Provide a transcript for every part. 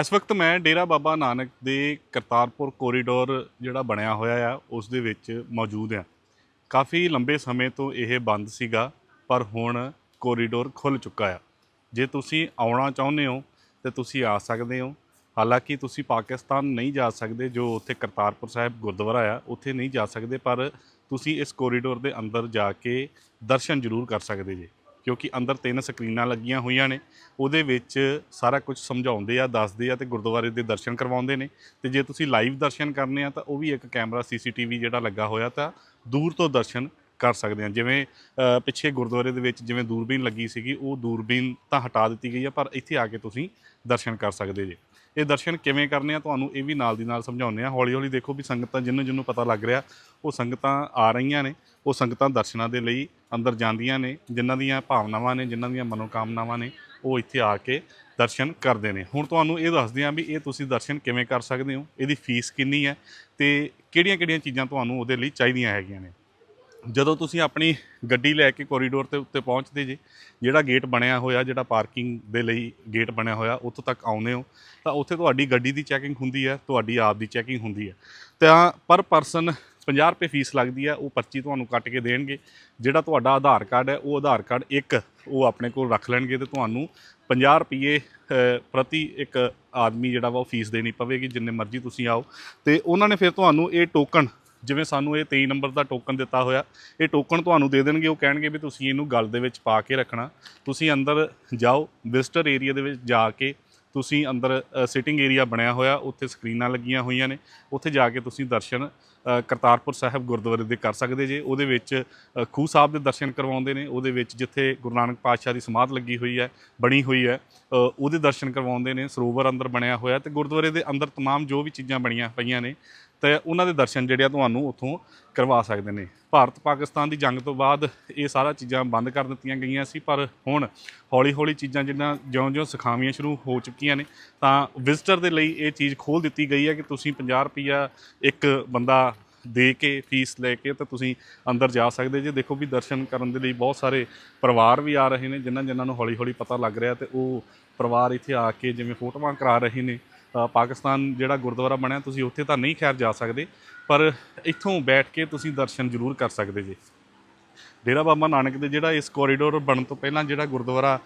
ਇਸ ਵਕਤ ਮੈਂ ਡੇਰਾ ਬਾਬਾ ਨਾਨਕ ਦੇ ਕਰਤਾਰਪੁਰ ਕੋਰੀਡੋਰ ਜਿਹੜਾ ਬਣਿਆ ਹੋਇਆ ਆ, ਉਸ ਦੇ ਵਿੱਚ ਮੌਜੂਦ ਆ। ਕਾਫੀ ਲੰਬੇ ਸਮੇਂ ਤੋਂ ਇਹ ਬੰਦ ਸੀਗਾ, ਪਰ ਹੁਣ ਕੋਰੀਡੋਰ ਖੁੱਲ ਚੁੱਕਾ ਆ। ਜੇ ਤੁਸੀਂ ਆਉਣਾ ਚਾਹੁੰਦੇ ਹੋ, ਤੇ ਤੁਸੀਂ ਆ ਸਕਦੇ ਹੋ। ਹਾਲਾਂਕਿ ਤੁਸੀਂ ਪਾਕਿਸਤਾਨ ਨਹੀਂ ਜਾ ਸਕਦੇ, ਜੋ ਉੱਥੇ ਕਰਤਾਰਪੁਰ ਸਾਹਿਬ ਗੁਰਦੁਆਰਾ ਆ, ਉੱਥੇ ਨਹੀਂ ਜਾ ਸਕਦੇ, ਪਰ ਤੁਸੀਂ ਇਸ ਕੋਰੀਡੋਰ ਦੇ ਅੰਦਰ ਜਾ ਕੇ ਦਰਸ਼ਨ ਜ਼ਰੂਰ ਕਰ ਸਕਦੇ ਜੇ। ਕਿਉਂਕਿ ਅੰਦਰ ਤਿੰਨ ਸਕਰੀਨਾਂ ਲੱਗੀਆਂ ਹੋਈਆਂ ਨੇ, ਉਹਦੇ ਵਿੱਚ ਸਾਰਾ ਕੁਝ ਸਮਝਾਉਂਦੇ ਆ, ਦੱਸਦੇ ਆ ਤੇ ਗੁਰਦੁਆਰੇ ਦੇ ਦਰਸ਼ਨ ਕਰਵਾਉਂਦੇ ਨੇ। ਤੇ ਜੇ ਤੁਸੀਂ ਲਾਈਵ ਦਰਸ਼ਨ ਕਰਨੇ ਆ ਤਾਂ ਉਹ ਵੀ ਇੱਕ ਕੈਮਰਾ, ਸੀਸੀਟੀਵੀ ਜਿਹੜਾ ਲੱਗਾ ਹੋਇਆ ਤਾਂ ਦੂਰ ਤੋਂ ਦਰਸ਼ਨ ਕਰ ਸਕਦੇ ਹਾਂ। ਜਿਵੇਂ ਪਿੱਛੇ ਗੁਰਦੁਆਰੇ ਦੇ ਵਿੱਚ ਜਿਵੇਂ ਦੂਰਬੀਨ ਲੱਗੀ ਸੀਗੀ, ਉਹ ਦੂਰਬੀਨ ਤਾਂ ਹਟਾ ਦਿੱਤੀ ਗਈ ਆ, ਪਰ ਇੱਥੇ ਆ ਕੇ ਤੁਸੀਂ ਦਰਸ਼ਨ ਕਰ ਸਕਦੇ ਜੇ। ਇਹ ਦਰਸ਼ਨ ਕਿਵੇਂ ਕਰਨੇ ਆ, ਤੁਹਾਨੂੰ ਇਹ ਵੀ ਨਾਲ ਦੀ ਨਾਲ ਸਮਝਾਉਂਦੇ ਆ ਹੌਲੀ ਹੌਲੀ ਦੇਖੋ ਵੀ ਸੰਗਤਾਂ ਜਿੰਨੂੰ ਜਿੰਨੂੰ ਪਤਾ ਲੱਗ ਰਿਹਾ, ਉਹ ਸੰਗਤਾਂ ਆ ਰਹੀਆਂ ਨੇ। ਉਹ ਸੰਗਤਾਂ ਦਰਸ਼ਨਾਂ ਦੇ ਲਈ ਅੰਦਰ ਜਾਂਦੀਆਂ ਨੇ, ਜਿਨ੍ਹਾਂ ਦੀਆਂ ਭਾਵਨਾਵਾਂ ਨੇ, ਜਿਨ੍ਹਾਂ ਦੀਆਂ ਮਨੋਕਾਮਨਾਵਾਂ ਨੇ, ਉਹ ਇੱਥੇ ਆ ਕੇ ਦਰਸ਼ਨ ਕਰਦੇ ਨੇ। ਹੁਣ ਤੁਹਾਨੂੰ ਇਹ ਦੱਸਦੇ ਹਾਂ ਵੀ ਇਹ ਤੁਸੀਂ ਦਰਸ਼ਨ ਕਿਵੇਂ ਕਰ ਸਕਦੇ ਹੋ, ਇਹਦੀ ਫੀਸ ਕਿੰਨੀ ਹੈ ਤੇ ਕਿਹੜੀਆਂ-ਕਿਹੜੀਆਂ ਚੀਜ਼ਾਂ ਤੁਹਾਨੂੰ ਉਹਦੇ ਲਈ ਚਾਹੀਦੀਆਂ ਹੈਗੀਆਂ ਨੇ। ਜਦੋਂ ਤੁਸੀਂ ਆਪਣੀ ਗੱਡੀ ਲੈ ਕੇ ਕੋਰੀਡੋਰ ਤੇ ਉੱਤੇ ਪਹੁੰਚਦੇ ਜੇ, ਜਿਹੜਾ ਗੇਟ ਬਣਿਆ ਹੋਇਆ, ਜਿਹੜਾ ਪਾਰਕਿੰਗ ਦੇ ਲਈ ਗੇਟ ਬਣਿਆ ਹੋਇਆ, ਉੱਥੋਂ ਤੱਕ ਆਉਂਦੇ ਹੋ, ਤਾਂ ਉੱਥੇ ਤੁਹਾਡੀ ਗੱਡੀ ਦੀ ਚੈਕਿੰਗ ਹੁੰਦੀ ਹੈ, ਤੁਹਾਡੀ ਆਪ ਦੀ ਚੈਕਿੰਗ ਹੁੰਦੀ ਹੈ। ਤਾਂ ਪਰ ਪਰਸਨ 50 ਰੁਪਏ ਫੀਸ ਲੱਗਦੀ ਹੈ, ਉਹ ਪਰਚੀ ਤੁਹਾਨੂੰ ਕੱਟ ਕੇ ਦੇਣਗੇ। ਜਿਹੜਾ ਤੁਹਾਡਾ ਆਧਾਰ ਕਾਰਡ ਹੈ, ਉਹ ਆਧਾਰ ਕਾਰਡ ਇੱਕ, ਉਹ ਆਪਣੇ ਕੋਲ ਰੱਖ ਲੈਣਗੇ ਤੇ ਤੁਹਾਨੂੰ 50 ਰੁਪਏ ਪ੍ਰਤੀ ਇੱਕ ਆਦਮੀ ਜਿਹੜਾ ਵਾ ਉਹ ਫੀਸ ਦੇਣੀ ਪਵੇਗੀ, ਜਿੰਨੇ ਮਰਜ਼ੀ ਤੁਸੀਂ ਆਓ। ਤੇ ਉਹਨਾਂ ਨੇ ਫਿਰ ਤੁਹਾਨੂੰ ਇਹ ਟੋਕਨ ਜਿਵੇਂ ਸਾਨੂੰ ਇਹ 23 ਨੰਬਰ ਦਾ ਟੋਕਨ ਦਿੱਤਾ ਹੋਇਆ ਇਹ ਟੋਕਨ ਤੁਹਾਨੂੰ ਦੇ ਦੇਣਗੇ ਉਹ ਕਹਿਣਗੇ ਵੀ ਤੁਸੀਂ ਇਹਨੂੰ ਗਲ ਦੇ ਵਿੱਚ ਪਾ ਕੇ ਰੱਖਣਾ ਤੁਸੀਂ ਅੰਦਰ ਜਾਓ ਵਿਜ਼ਟਰ ਏਰੀਆ ਦੇ ਵਿੱਚ ਜਾ ਕੇ ਤੁਸੀਂ ਅੰਦਰ ਸਿਟਿੰਗ ਏਰੀਆ ਬਣਿਆ ਹੋਇਆ ਉੱਥੇ ਸਕਰੀਨਾਂ ਲੱਗੀਆਂ ਹੋਈਆਂ ਨੇ ਉੱਥੇ ਜਾ ਕੇ ਤੁਸੀਂ ਦਰਸ਼ਨ ਅ, ਕਰਤਾਰਪੁਰ ਸਾਹਿਬ ਗੁਰਦੁਆਰੇ ਦੇ ਕਰ ਸਕਦੇ ਜੇ ਉਹਦੇ ਵਿੱਚ ਅ, ਖੂਹ ਸਾਹਿਬ ਦੇ ਦਰਸ਼ਨ ਕਰਵਾਉਂਦੇ ਨੇ ਉਹਦੇ ਵਿੱਚ ਜਿੱਥੇ ਗੁਰੂ ਨਾਨਕ ਪਾਤਸ਼ਾਹ ਦੀ ਸਮਾਧ ਲੱਗੀ ਹੋਈ ਹੈ ਬਣੀ ਹੋਈ ਹੈ ਅ, ਉਹਦੇ ਦਰਸ਼ਨ ਕਰਵਾਉਂਦੇ ਨੇ ਸਰੋਵਰ ਅੰਦਰ ਬਣਿਆ ਹੋਇਆ ਤੇ ਗੁਰਦੁਆਰੇ ਦੇ ਅੰਦਰ तमाम ਜੋ ਵੀ ਚੀਜ਼ਾਂ ਬਣੀਆਂ ਪਈਆਂ ਨੇ ਤੇ ਉਹਨਾਂ ਦੇ ਦਰਸ਼ਨ ਜਿਹੜੇ ਆ ਤੁਹਾਨੂੰ ਉੱਥੋਂ ਕਰਵਾ ਸਕਦੇ ਨੇ। ਭਾਰਤ ਪਾਕਿਸਤਾਨ ਦੀ ਜੰਗ ਤੋਂ ਬਾਅਦ ਇਹ ਸਾਰਾ ਚੀਜ਼ਾਂ ਬੰਦ ਕਰ ਦਿੱਤੀਆਂ ਗਈਆਂ ਸੀ, ਪਰ ਹੁਣ ਹੌਲੀ ਹੌਲੀ ਚੀਜ਼ਾਂ ਜਿਹੜੀਆਂ ਜਿਉਂ-ਜਿਉਂ ਸਿਖਾਵੀਆਂ ਸ਼ੁਰੂ ਹੋ ਚੁੱਕੀਆਂ ਨੇ, ਤਾਂ ਵਿਜ਼ਟਰ ਦੇ ਲਈ ਇਹ ਚੀਜ਼ ਖੋਲ ਦਿੱਤੀ ਗਈ ਹੈ ਕਿ ਤੁਸੀਂ 50 ਰੁਪਈਆ ਇੱਕ ਬੰਦਾ ਦੇ ਕੇ ਫੀਸ ਲੈ ਕੇ ਤਾਂ ਤੁਸੀਂ ਅੰਦਰ ਜਾ ਸਕਦੇ ਜੇ। ਦੇਖੋ ਵੀ ਦਰਸ਼ਨ ਕਰਨ ਦੇ ਲਈ ਬਹੁਤ ਸਾਰੇ ਪਰਿਵਾਰ ਵੀ ਆ ਰਹੇ ਨੇ ਜਿਨ੍ਹਾਂ ਜਿਨ੍ਹਾਂ ਨੂੰ ਹੌਲੀ ਹੌਲੀ ਪਤਾ ਲੱਗ ਰਿਹਾ ਤੇ ਉਹ ਪਰਿਵਾਰ ਇੱਥੇ ਆ ਕੇ ਜਿਵੇਂ ਫੋਟੋਆਂ ਕਰਾ ਰਹੇ ਨੇ ਪਾਕਿਸਤਾਨ ਜਿਹੜਾ ਗੁਰਦੁਆਰਾ ਬਣਿਆ, ਤੁਸੀਂ ਉੱਥੇ ਤਾਂ ਨਹੀਂ ਖੈਰ ਜਾ ਸਕਦੇ, ਪਰ ਇੱਥੋਂ ਬੈਠ ਕੇ ਤੁਸੀਂ ਦਰਸ਼ਨ ਜ਼ਰੂਰ ਕਰ ਸਕਦੇ ਜੇ। ਡੇਰਾ ਬਾਬਾ ਨਾਨਕ ਦੇ ਜਿਹੜਾ ਇਸ ਕੋਰੀਡੋਰ ਬਣਨ ਤੋਂ ਪਹਿਲਾਂ ਜਿਹੜਾ ਗੁਰਦੁਆਰਾ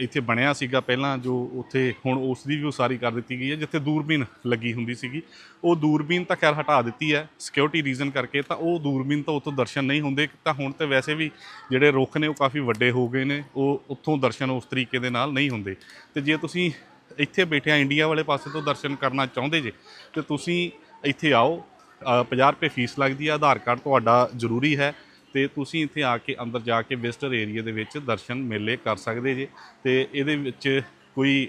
ਇੱਥੇ ਬਣਿਆ ਸੀਗਾ, ਪਹਿਲਾਂ ਜੋ ਉੱਥੇ ਹੁਣ ਉਸ ਦੀ ਵੀ ਉਸਾਰੀ ਕਰ ਦਿੱਤੀ ਗਈ ਹੈ, ਜਿੱਥੇ ਦੂਰਬੀਨ ਲੱਗੀ ਹੁੰਦੀ ਸੀਗੀ, ਉਹ ਦੂਰਬੀਨ ਤਾਂ ਖੈਰ ਹਟਾ ਦਿੱਤੀ ਹੈ ਸਿਕਿਉਰਿਟੀ ਰੀਜ਼ਨ ਕਰਕੇ ਤਾਂ ਉਹ ਦੂਰਬੀਨ ਤੋਂ ਉੱਥੋਂ ਦਰਸ਼ਨ ਨਹੀਂ ਹੁੰਦੇ, ਤਾਂ ਹੁਣ ਤੇ ਵੈਸੇ ਵੀ ਜਿਹੜੇ ਰੁੱਖ ਨੇ ਉਹ ਕਾਫੀ ਵੱਡੇ ਹੋ ਗਏ ਨੇ, ਉਹ ਉੱਥੋਂ ਦਰਸ਼ਨ ਉਸ ਤਰੀਕੇ ਦੇ ਨਾਲ ਨਹੀਂ ਹੁੰਦੇ। ਤੇ ਜੇ ਤੁਸੀਂ ਇੱਥੇ ਬੈਠਿਆਂ ਇੰਡੀਆ ਵਾਲੇ ਪਾਸੇ ਤੋਂ ਦਰਸ਼ਨ ਕਰਨਾ ਚਾਹੁੰਦੇ ਜੇ ਤੇ ਤੁਸੀਂ ਇੱਥੇ ਆਓ ਅ, 50 ਰੁਪਏ ਫੀਸ ਲੱਗਦੀ ਹੈ ਆਧਾਰ ਕਾਰਡ ਤੁਹਾਡਾ ਜ਼ਰੂਰੀ ਹੈ ਤੇ ਤੁਸੀਂ ਇੱਥੇ ਆ ਕੇ ਅੰਦਰ ਜਾ ਕੇ ਵਿਜ਼ਟਰ ਏਰੀਆ ਦੇ ਵਿੱਚ ਦਰਸ਼ਨ ਮੇਲੇ ਕਰ ਸਕਦੇ ਜੇ ਤੇ ਇਹਦੇ ਵਿੱਚ ਕੋਈ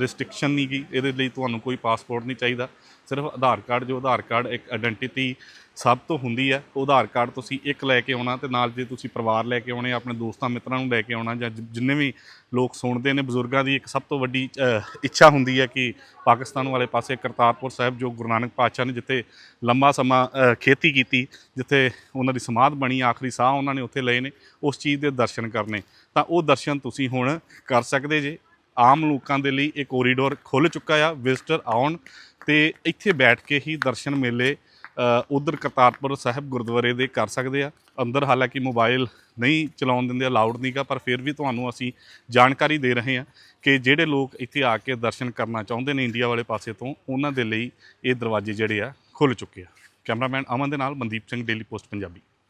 ਰਿਸਟ੍ਰਿਕਸ਼ਨ ਨਹੀਂ ਗਈ। ਇਹਦੇ ਲਈ ਤੁਹਾਨੂੰ ਕੋਈ ਪਾਸਪੋਰਟ ਨਹੀਂ ਚਾਹੀਦਾ। ਸਿਰਫ ਆਧਾਰ ਕਾਰਡ, ਜੋ ਆਧਾਰ ਕਾਰਡ ਇੱਕ ਆਇਡੈਂਟੀਟੀ ਸਭ ਤੋਂ ਹੁੰਦੀ ਹੈ, ਉਹ ਆਧਾਰ ਕਾਰਡ ਤੁਸੀਂ ਇੱਕ ਲੈ ਕੇ ਆਉਣਾ ਤੇ ਨਾਲ ਜੇ ਤੁਸੀਂ ਪਰਿਵਾਰ ਲੈ ਕੇ ਆਉਣੇ, ਆਪਣੇ ਦੋਸਤਾਂ ਮਿੱਤਰਾਂ ਨੂੰ ਲੈ ਕੇ ਆਉਣਾ ਜਾਂ ਜਿੰਨੇ ਵੀ ਲੋਕ ਸੁਣਦੇ ਨੇ, ਬਜ਼ੁਰਗਾਂ ਦੀ ਇੱਕ ਸਭ ਤੋਂ ਵੱਡੀ ਇੱਛਾ ਹੁੰਦੀ ਹੈ ਕਿ ਪਾਕਿਸਤਾਨ ਵਾਲੇ ਪਾਸੇ ਕਰਤਾਰਪੁਰ ਸਾਹਿਬ, ਜੋ ਗੁਰੂ ਨਾਨਕ ਪਾਤਸ਼ਾਹ ਨੇ ਜਿੱਥੇ ਲੰਮਾ ਸਮਾਂ ਖੇਤੀ ਕੀਤੀ, ਜਿੱਥੇ ਉਹਨਾਂ ਦੀ ਸਮਾਧ ਬਣੀ, ਆਖਰੀ ਸਾਹ ਉਹਨਾਂ ਨੇ ਉੱਥੇ ਲਏ ਨੇ, ਉਸ ਚੀਜ਼ ਦੇ ਦਰਸ਼ਨ ਕਰਨੇ। ਤਾਂ ਉਹ ਦਰਸ਼ਨ ਤੁਸੀਂ ਹੁਣ ਕਰ ਸਕਦੇ ਜੇ। ਆਮ ਲੋਕਾਂ ਦੇ ਲਈ ਇਹ ਕੋਰੀਡੋਰ ਖੁੱਲ ਚੁੱਕਾ ਆ ਵਿਜ਼ਟਰ ਆਉਣ ਤੇ ਇੱਥੇ ਬੈਠ ਕੇ ਹੀ ਦਰਸ਼ਨ ਮੇਲੇ ਉਧਰ ਕਰਤਾਰਪੁਰ ਸਾਹਿਬ ਗੁਰਦੁਆਰੇ ਦੇ ਕਰ ਸਕਦੇ ਆ। ਅੰਦਰ ਹਾਲਾਂਕਿ ਮੋਬਾਈਲ ਨਹੀਂ ਚਲਾਉਣ ਦਿੰਦੇ ਅਲਾਉਡ ਨਹੀਂਗਾ ਪਰ ਫਿਰ ਵੀ ਤੁਹਾਨੂੰ ਅਸੀਂ ਜਾਣਕਾਰੀ ਦੇ ਰਹੇ ਹਾਂ ਕਿ ਜਿਹੜੇ ਲੋਕ ਇੱਥੇ ਆ ਕੇ ਦਰਸ਼ਨ ਕਰਨਾ ਚਾਹੁੰਦੇ ਨੇ ਇੰਡੀਆ ਵਾਲੇ ਪਾਸੇ ਤੋਂ, ਉਹਨਾਂ ਦੇ ਲਈ ਇਹ ਦਰਵਾਜ਼ੇ ਜਿਹੜੇ ਆ ਖੁੱਲ ਚੁੱਕੇ ਆ। ਕੈਮਰਾਮੈਨ ਅਮਨ ਦੇ ਨਾਲ ਮਨਦੀਪ ਸਿੰਘ ਡੇਲੀ ਪੋਸਟ ਪੰਜਾਬੀ।